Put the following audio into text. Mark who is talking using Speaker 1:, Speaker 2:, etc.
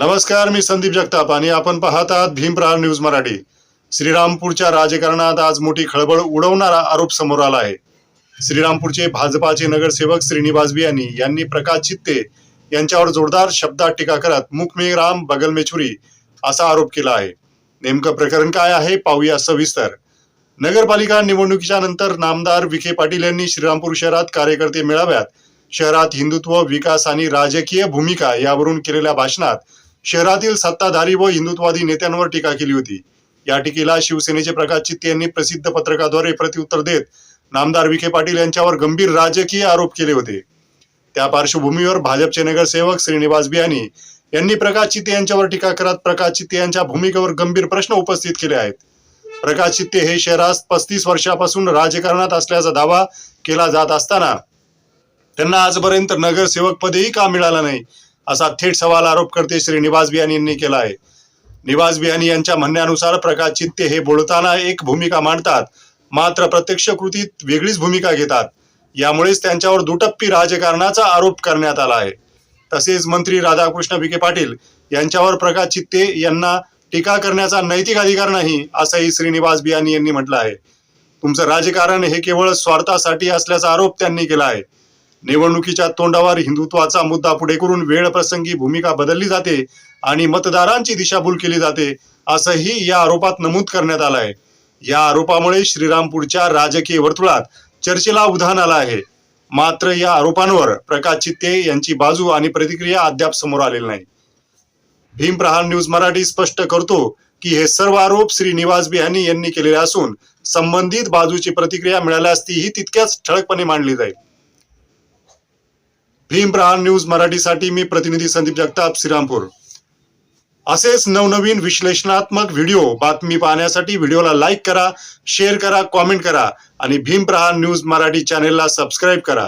Speaker 1: नमस्कार मी संदीप जगताप आणि आपण पाहत आहात भीमप्रहार न्यूज मराठी. श्रीरामपूरच्या राजकारणात आज मोठी खळबळ उडवणारा आरोप समोर आला आहे. श्रीरामपूरचे भाजपाचे नगरसेवक श्रीनिवास बियानी यांनी प्रकाश चित्ते यांच्यावर जोरदार शब्दात टीका करत मुख मे राम बगल में छुरी असा आरोप केला आहे. नेमकं प्रकरण काय आहे पाहूया सविस्तर. नगरपालिका निवडणुकीच्या नंतर नामदार विखे पाटील यांनी श्रीरामपूर शहरात कार्यकर्ते मेळाव्यात शहरात हिंदुत्व विकास आणि राजकीय भूमिका यावरून केलेल्या भाषणात शहरातील सत्ताधारी व हिंदुत्ववादी नेत्यांवर टीका केली होती. या टीकेला शिवसेनेचे प्रकाश चित्ते यांनी प्रसिद्ध पत्रकाद्वारे प्रत्युत्तर देत नामदार विखे पाटील यांच्यावर गंभीर राजकीय आरोप केले होते. त्या पार्श्वभूमीवर भाजपचे नगरसेवक श्रीनिवास बियानी यांनी प्रकाश चित्ते यांच्यावर टीका करत प्रकाश चित्ते यांच्या भूमिकेवर गंभीर प्रश्न उपस्थित केले आहेत. प्रकाश चित्ते हे शहरात पस्तीस वर्षापासून राजकारणात असल्याचा दावा केला जात असताना त्यांना आजपर्यंत नगरसेवक पदही का मिळाला नाही? असा थेट सवाल आरोप करते श्री निवास बियानी यांनी केला आहे. निवास बियानी यांच्या म्हणण्यानुसार प्रकाश चित्ते हे बोलताना एक भूमिका मांडतात मात्र प्रत्यक्ष कृतीत वेगळीच भूमिका घेतात. यामुळेच त्यांच्यावर दुटप्पी राजकारणाचा आरोप करण्यात आला आहे. तसेच मंत्री राधाकृष्ण विखे पाटील यांच्यावर प्रकाश चित्ते यांना टीका करण्याचा नैतिक अधिकार नाही असंही श्रीनिवास बियानी यांनी म्हटलं आहे. तुमचं राजकारण हे केवळ स्वार्थासाठी असल्याचा आरोप त्यांनी केला आहे. निवडणुकीच्या तोंडावर हिंदुत्वाचा मुद्दा पुढे करून वेळ प्रसंगी भूमिका बदलली जाते आणि मतदारांची दिशाभूल केली जाते असंही या आरोपात नमूद करण्यात आलं आहे. या आरोपामुळे श्रीरामपूरच्या राजकीय वर्तुळात चर्चेला उधाण आलं आहे. मात्र या आरोपांवर प्रकाश चित्ते यांची बाजू आणि प्रतिक्रिया अद्याप समोर आलेली नाही. भीम प्रहार न्यूज मराठी स्पष्ट करतो की हे सर्व आरोप श्री निवास बिहानी यांनी केलेले असून संबंधित बाजूची प्रतिक्रिया मिळाल्यास तीही तितक्याच ठळकपणे मांडली जाईल. भीम न्यूज मराठीसाठी मी प्रतिनिधी संदीप जगताप श्रीरामपूर. असेच नवनवीन विश्लेषणात्मक व्हिडिओ बातमी पाहण्यासाठी व्हिडिओला लाईक करा शेअर करा कॉमेंट करा आणि भीमप्रहार न्यूज मराठी चॅनेलला सबस्क्राईब करा.